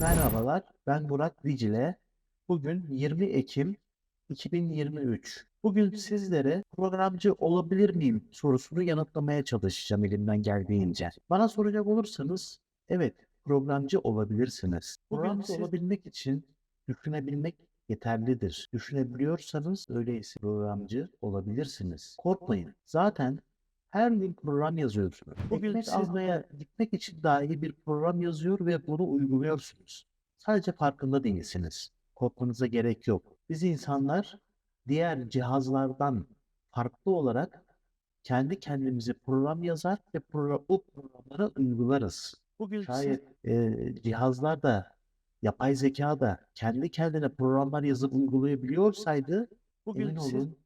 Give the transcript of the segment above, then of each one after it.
Merhabalar, ben Burak Dicle. Bugün 20 Ekim 2023. Bugün sizlere programcı olabilir miyim sorusunu yanıtlamaya çalışacağım elimden geldiğince. Bana soracak olursanız, evet programcı olabilirsiniz. Programcı siz- olabilmek için düşünebilmek yeterlidir. Düşünebiliyorsanız öyleyse programcı olabilirsiniz. Korkmayın. Zaten her gün program yazıyorsunuz. Bugün Ekmek siz- almaya gitmek için dahi bir program yazıyor ve bunu uyguluyorsunuz. Sadece farkında değilsiniz. Korkmanıza gerek yok. Biz insanlar diğer cihazlardan farklı olarak kendi kendimize program yazar ve program, bu programları uygularız. Bugün Şayet e, cihazlar da yapay zeka da kendi kendine programlar yazıp uygulayabiliyorsaydı bugün Emin siz- olun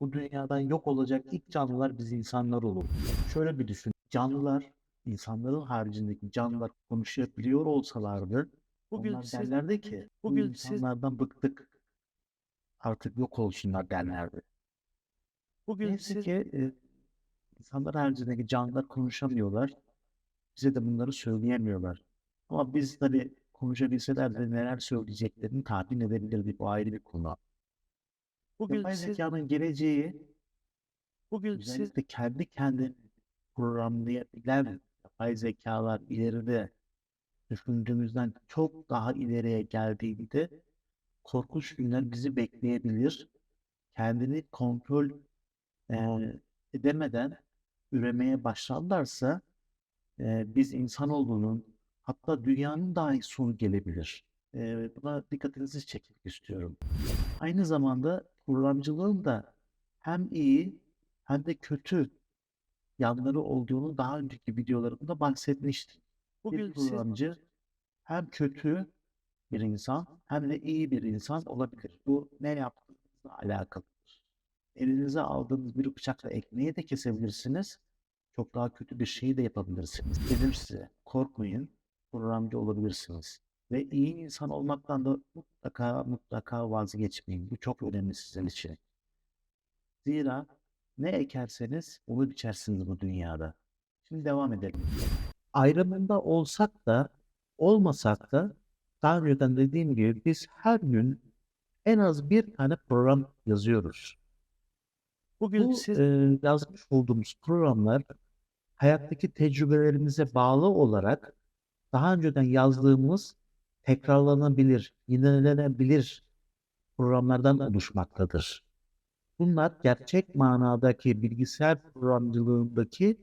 bu dünyadan yok olacak ilk canlılar biz insanlar olur. Şöyle bir düşün. Canlılar, insanların haricindeki canlılar konuşabiliyor olsalardı bugün onlar siz- derlerdi ki bu bugün siz- insanlardan bıktık. Artık yok olsunlar derlerdi. bugün Neyse siz- ki e, insanlar haricindeki canlılar konuşamıyorlar. Bize de bunları söyleyemiyorlar. Ama biz tabii konuşabilseler de neler söyleyeceklerini tahmin edebilirdik. Bu ayrı bir konu. Bugün Yapay siz- zekanın geleceği bugün siz Özellikle kendi kendini programlayabilen yapay zekalar ileride düşündüğümüzden çok daha ileriye geldiğinde korkunç günler bizi bekleyebilir. Kendini kontrol eee, edemeden üremeye başlarlarsa eee, biz insanoğlunun hatta dünyanın dahi sonu gelebilir. Eee, buna dikkatinizi çekmek istiyorum. Aynı zamanda programcılığın da hem iyi hem de kötü yanları olduğunu daha önceki videolarımda bahsetmiştim. Bir bugün siz programcı hem kötü bir insan hem de iyi bir insan olabilir. Bu ne yaptığınızla alakalıdır. Elinize aldığınız bir bıçakla ekmeği de kesebilirsiniz. Çok daha kötü bir şeyi de yapabilirsiniz. Dedim size korkmayın programcı olabilirsiniz. Ve iyi insan olmaktan da mutlaka mutlaka vazgeçmeyin. Bu çok önemli sizin için. Zira ne ekerseniz onu biçersiniz bu dünyada. Şimdi devam edelim. Ayrımında olsak da olmasak da daha önceden dediğim gibi biz her gün en az bir tane program yazıyoruz. bugün Bu siz e, yazmış olduğumuz programlar hayattaki tecrübelerimize bağlı olarak daha önceden yazdığımız tekrarlanabilir, yinelenebilir programlardan oluşmaktadır. Bunlar gerçek manadaki bilgisayar programcılığındaki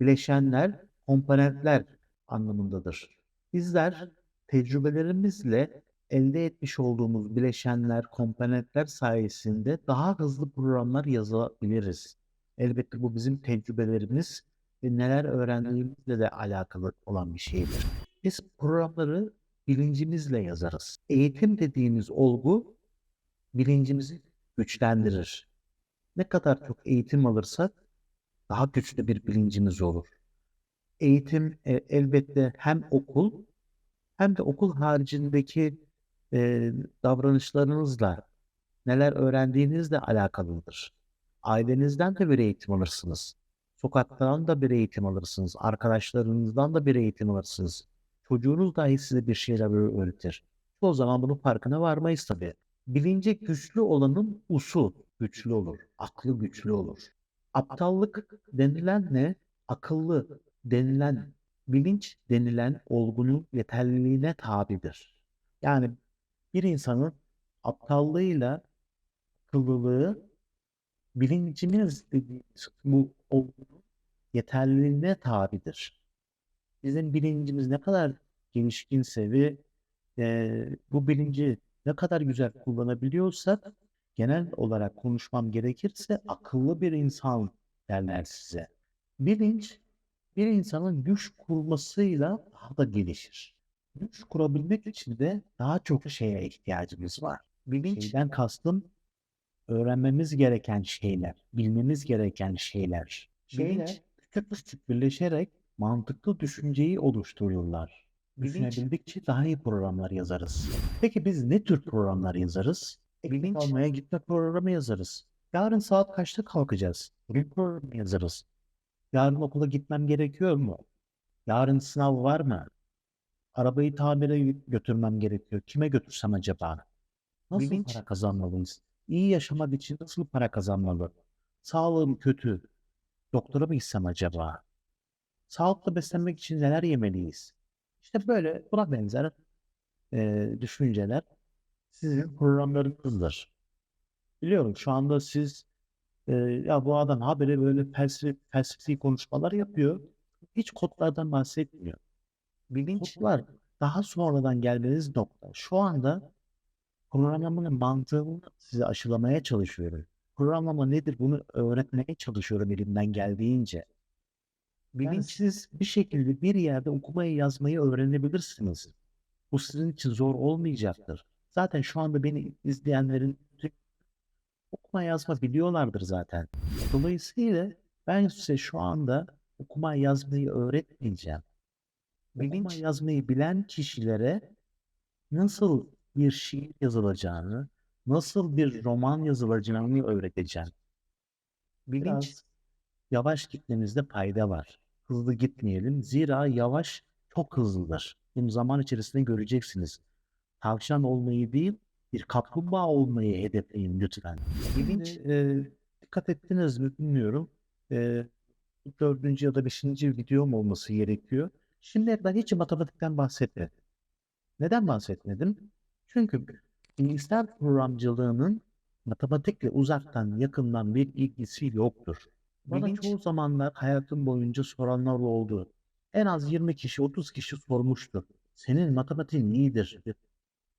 bileşenler, komponentler anlamındadır. Bizler tecrübelerimizle elde etmiş olduğumuz bileşenler, komponentler sayesinde daha hızlı programlar yazabiliriz. Elbette bu bizim tecrübelerimiz ve neler öğrendiğimizle de alakalı olan bir şeydir. Biz programları bilincimizle yazarız. Eğitim dediğimiz olgu bilincimizi güçlendirir. Ne kadar çok eğitim alırsak daha güçlü bir bilincimiz olur. Eğitim e, elbette hem okul hem de okul haricindeki e, davranışlarınızla neler öğrendiğinizle alakalıdır. Ailenizden de bir eğitim alırsınız. Sokaktan da bir eğitim alırsınız. Arkadaşlarınızdan da bir eğitim alırsınız. Çocuğunuz dahi size bir şeyler öğretir. O zaman bunun farkına varmayız tabii. Bilince güçlü olanın usu güçlü olur. Aklı güçlü olur. Aptallık denilen ne? Akıllı denilen, bilinç denilen olgunun yeterliliğine tabidir. Yani bir insanın aptallığıyla akıllılığı bilincimiz bu olgunun yeterliliğine tabidir. Bizim bilincimiz ne kadar gelişkinse ve eee, bu bilinci ne kadar güzel kullanabiliyorsak genel olarak konuşmam gerekirse akıllı bir insan derler size. Bilinç bir insanın güç kurmasıyla daha da gelişir. Güç kurabilmek için de daha çok şeye ihtiyacımız var. Bilinçten kastım öğrenmemiz gereken şeyler, bilmemiz gereken şeyler. Bilinç küçük küçük birleşerek mantıklı düşünceyi oluştururlar. Düşünebildikçe daha iyi programlar yazarız. Peki biz ne tür programlar yazarız? Bilinç almaya gitme programı yazarız. Yarın saat kaçta kalkacağız? Bir program yazarız. Yarın okula gitmem gerekiyor mu? Yarın sınav var mı? Arabayı tamire götürmem gerekiyor. Kime götürsem acaba? Nasıl Bilinç- para kazanmalıyız? İyi yaşamak için nasıl para kazanmalı? Sağlığım kötü. Doktora mı gitsem acaba? Sağlıklı beslenmek için neler yemeliyiz? İşte böyle buna benzer eee, düşünceler sizin programlarınızdır. Biliyorum şu anda siz eee, ya bu adam habire böyle felsefi, felsefi konuşmalar yapıyor. Hiç kodlardan bahsetmiyor. Bilinç, Kodlar daha sonradan gelmeniz nokta. Şu anda programlamanın mantığını size aşılamaya çalışıyorum. Programlama nedir bunu öğretmeye çalışıyorum elimden geldiğince. Yani bilinç, siz bir şekilde bir yerde okumayı yazmayı öğrenebilirsiniz. Bu sizin için zor olmayacaktır. Zaten şu anda beni izleyenlerin okuma yazma biliyorlardır zaten. Dolayısıyla ben size şu anda okuma yazmayı öğretmeyeceğim. Okuma bilinç, yazmayı bilen kişilere nasıl bir şiir yazılacağını, nasıl bir roman yazılacağını öğreteceğim. bilinç, Biraz yavaş gitmenizde fayda var. Hızlı gitmeyelim. Zira yavaş çok hızlıdır. Bunu zaman içerisinde göreceksiniz. Tavşan olmayı değil, bir kaplumbağa olmayı hedefleyin lütfen. Şimdi, e, dikkat ettiniz mi bilmiyorum. E, dördüncü ya da beşinci videom olması gerekiyor. Şimdi ben hiç matematikten bahsetmedim. Neden bahsetmedim? Çünkü bilgisayar programcılığının matematikle uzaktan yakından bir ilgisi yoktur. Bana Bilinç- çoğu zamanlar hayatım boyunca soranlar oldu. En az 20 kişi, 30 kişi sormuştur. Senin matematiğin iyidir.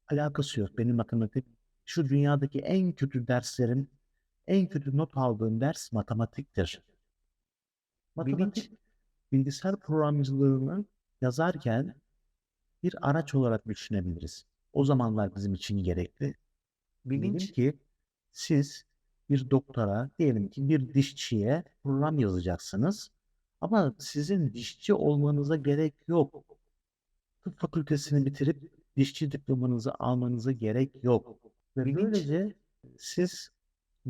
Alakası yok. Benim matematik şu dünyadaki en kötü derslerim, en kötü not aldığım ders matematiktir. Matematik bilgisayar programcılığını yazarken bir araç olarak düşünebiliriz. O zamanlar bizim için gerekli. Diyelim bilinç, ki siz bir doktora, diyelim ki bir dişçiye program yazacaksınız. Ama sizin dişçi olmanıza gerek yok. Tıp fakültesini bitirip dişçi diplomanızı almanıza gerek yok. Ve böylece siz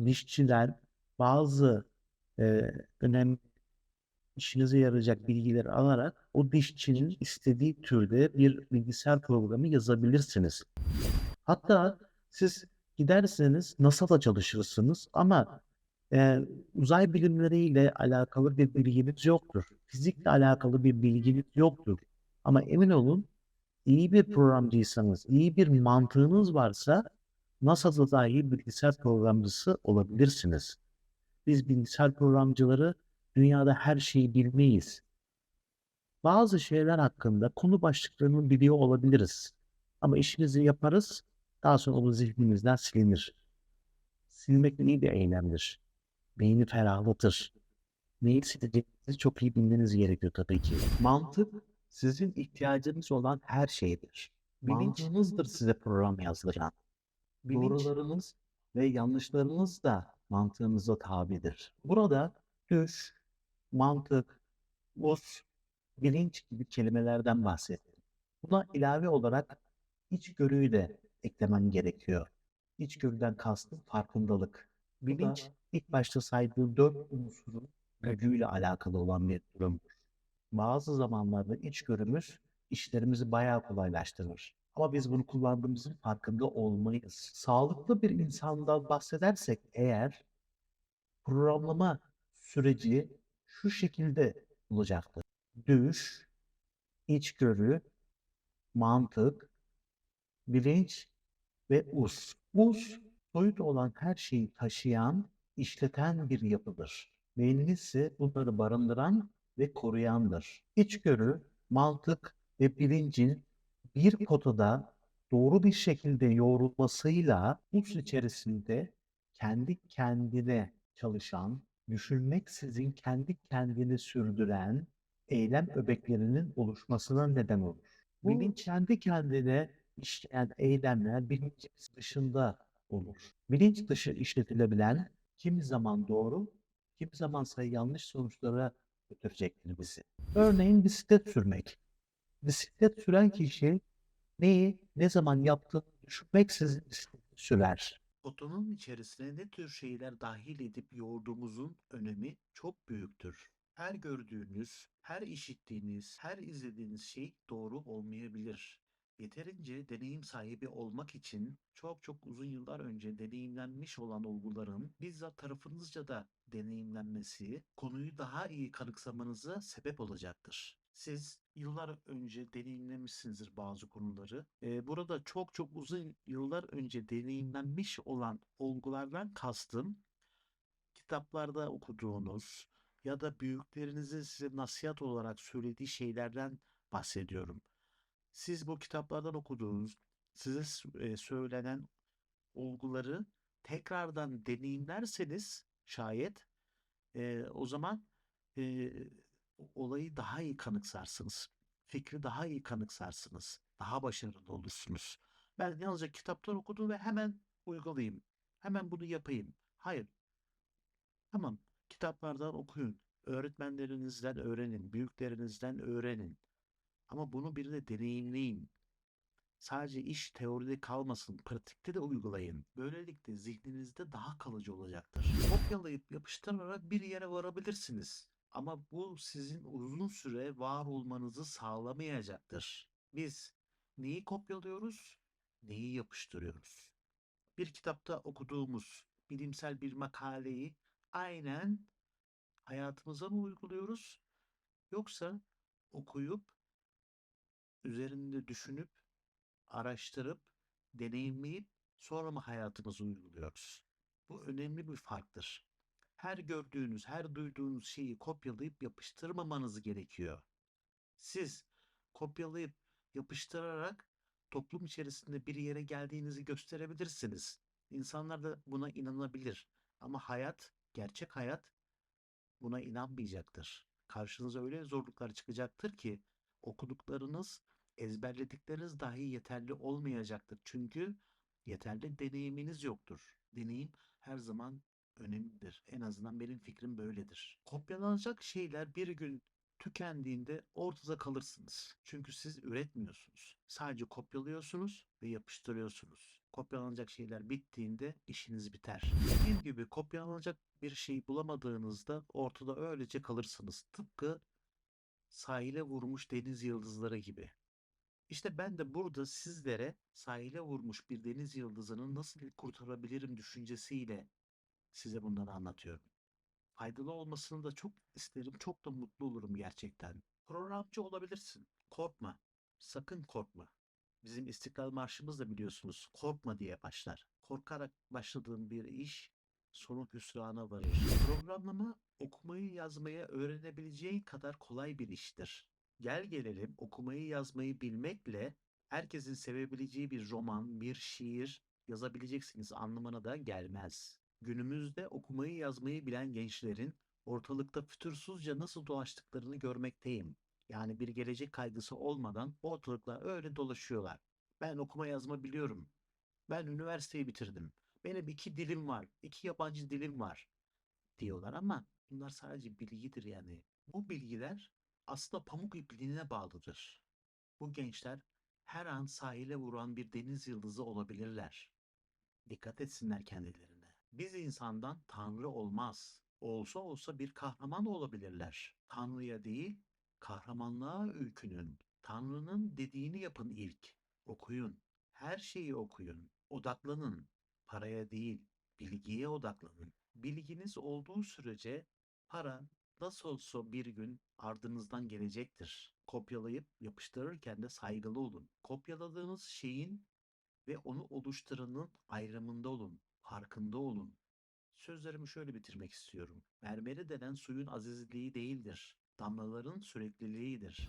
dişçiler bazı e, önemli işinize yarayacak bilgileri alarak o dişçinin istediği türde bir bilgisayar programı yazabilirsiniz. Hatta siz giderseniz NASA'da çalışırsınız ama e, uzay bilimleriyle alakalı bir bilginiz yoktur. Fizikle alakalı bir bilginiz yoktur. Ama emin olun iyi bir programcıysanız, iyi bir mantığınız varsa NASA'da dahi bilgisayar programcısı olabilirsiniz. Biz bilgisayar programcıları dünyada her şeyi bilmeyiz. Bazı şeyler hakkında konu başlıklarını biliyor olabiliriz. Ama işimizi yaparız, daha sonra o zihnimizden silinir. Silmek iyi bir eylemdir. Beyni ferahlatır. Neyi sileceğinizi çok iyi bilmeniz gerekiyor tabii ki. Mantık sizin ihtiyacınız olan her şeydir. Mantığınızdır size program yazdıran. bilinç, Doğrularınız ve yanlışlarınız da mantığınıza tabidir. Burada düş, mantık, us, bilinç gibi kelimelerden bahsettim. Buna ilave olarak içgörüyü de eklemem gerekiyor. İçgörüden kastım farkındalık. Bilinç, ilk başta saydığım dört unsurun gücüyle alakalı olan bir durumdur. Bazı zamanlarda içgörümüz işlerimizi bayağı kolaylaştırır. Ama biz bunu kullandığımızın farkında olmayız. Sağlıklı bir insandan bahsedersek eğer programlama süreci şu şekilde olacaktır. Düş, içgörü, mantık, bilinç ve us. Us, soyut olan her şeyi taşıyan, işleten bir yapıdır. Beyniniz ise bunları barındıran ve koruyandır. İçgörü, mantık ve bilincin bir potada doğru bir şekilde yoğrulmasıyla us içerisinde kendi kendine çalışan, düşünmeksizin kendi kendini sürdüren eylem öbeklerinin oluşmasına neden olur. Bu Bilinç- kendi kendine işleyen eylemler bilincimiz dışında olur. Bilinç dışı işletilebilen kimi zaman doğru, kimi zamansa yanlış sonuçlara götürecektir bizi. Örneğin bisiklet sürmek. Bisiklet süren kişi neyi, ne zaman yaptığını düşünmeksizin bisiklet sürer. Otonun içerisine ne tür şeyler dahil edip yoğurduğumuzun önemi çok büyüktür. Her gördüğünüz, her işittiğiniz, her izlediğiniz şey doğru olmayabilir. Yeterince deneyim sahibi olmak için çok çok uzun yıllar önce deneyimlenmiş olan olguların bizzat tarafınızca da deneyimlenmesi konuyu daha iyi kanıksamanıza sebep olacaktır. Siz yıllar önce deneyimlemişsinizdir bazı konuları. Ee, burada çok çok uzun yıllar önce deneyimlenmiş olan olgulardan kastım kitaplarda okuduğunuz ya da büyüklerinizin size nasihat olarak söylediği şeylerden bahsediyorum. Siz bu kitaplardan okuduğunuz, size e, söylenen olguları tekrardan deneyimlerseniz şayet e, o zaman e, olayı daha iyi kanıksarsınız. Fikri daha iyi kanıksarsınız. Daha başarılı olursunuz. Ben yalnızca kitaptan okudum ve hemen uygulayayım. Hemen bunu yapayım. Hayır. Tamam. Kitaplardan okuyun. Öğretmenlerinizden öğrenin. Büyüklerinizden öğrenin. Ama bunu bir de deneyimleyin. Sadece iş teoride kalmasın, pratikte de uygulayın. Böylelikle zihninizde daha kalıcı olacaktır. Kopyalayıp yapıştırarak bir yere varabilirsiniz. Ama bu sizin uzun süre var olmanızı sağlamayacaktır. Biz neyi kopyalıyoruz, neyi yapıştırıyoruz? Bir kitapta okuduğumuz bilimsel bir makaleyi aynen hayatımıza mı uyguluyoruz? Yoksa okuyup, üzerinde düşünüp, araştırıp, deneyimleyip sonra mı hayatımıza uyguluyoruz? Bu önemli bir farktır. Her gördüğünüz, her duyduğunuz şeyi kopyalayıp yapıştırmamanız gerekiyor. Siz kopyalayıp yapıştırarak toplum içerisinde bir yere geldiğinizi gösterebilirsiniz. İnsanlar da buna inanabilir. Ama hayat, gerçek hayat buna inanmayacaktır. Karşınıza öyle zorluklar çıkacaktır ki okuduklarınız, ezberledikleriniz dahi yeterli olmayacaktır. Çünkü yeterli deneyiminiz yoktur. Deneyim her zaman önemlidir. En azından benim fikrim böyledir. Kopyalanacak şeyler bir gün tükendiğinde ortada kalırsınız. Çünkü siz üretmiyorsunuz. Sadece kopyalıyorsunuz ve yapıştırıyorsunuz. Kopyalanacak şeyler bittiğinde işiniz biter. Dediğim gibi kopyalanacak bir şey bulamadığınızda ortada öylece kalırsınız. Tıpkı sahile vurmuş deniz yıldızları gibi. İşte ben de burada sizlere sahile vurmuş bir deniz yıldızını nasıl kurtarabilirim düşüncesiyle size bunları anlatıyorum. Faydalı olmasını da çok isterim, çok da mutlu olurum gerçekten. Programcı olabilirsin. Korkma. Sakın korkma. Bizim İstiklal Marşımız da biliyorsunuz korkma diye başlar. Korkarak başladığın bir iş sonu hüsrana varır. Programlama okumayı yazmayı öğrenebileceğin kadar kolay bir iştir. Gel gelelim okumayı yazmayı bilmekle herkesin sevebileceği bir roman, bir şiir yazabileceksiniz anlamına da gelmez. Günümüzde okumayı yazmayı bilen gençlerin ortalıkta fütursuzca nasıl dolaştıklarını görmekteyim. Yani bir gelecek kaygısı olmadan ortalıkta öyle dolaşıyorlar. Ben okuma yazma biliyorum. Ben üniversiteyi bitirdim. Benim iki dilim var, iki yabancı dilim var diyorlar ama bunlar sadece bilgidir yani. Bu bilgiler aslında pamuk ipliğine bağlıdır. Bu gençler her an sahile vuran bir deniz yıldızı olabilirler. Dikkat etsinler kendilerine. Biz insandan tanrı olmaz. Olsa olsa bir kahraman olabilirler. Tanrıya değil, kahramanlığa öykünün. Tanrı'nın dediğini yapın ilk. Okuyun. Her şeyi okuyun. Odaklanın. Paraya değil, bilgiye odaklanın. Bilginiz olduğu sürece para nasıl olsa bir gün ardınızdan gelecektir. Kopyalayıp yapıştırırken de saygılı olun. Kopyaladığınız şeyin ve onu oluşturanın ayrımında olun, farkında olun. Sözlerimi şöyle bitirmek istiyorum. Mermeri denen suyun azizliği değildir. Damlaların sürekliliğidir.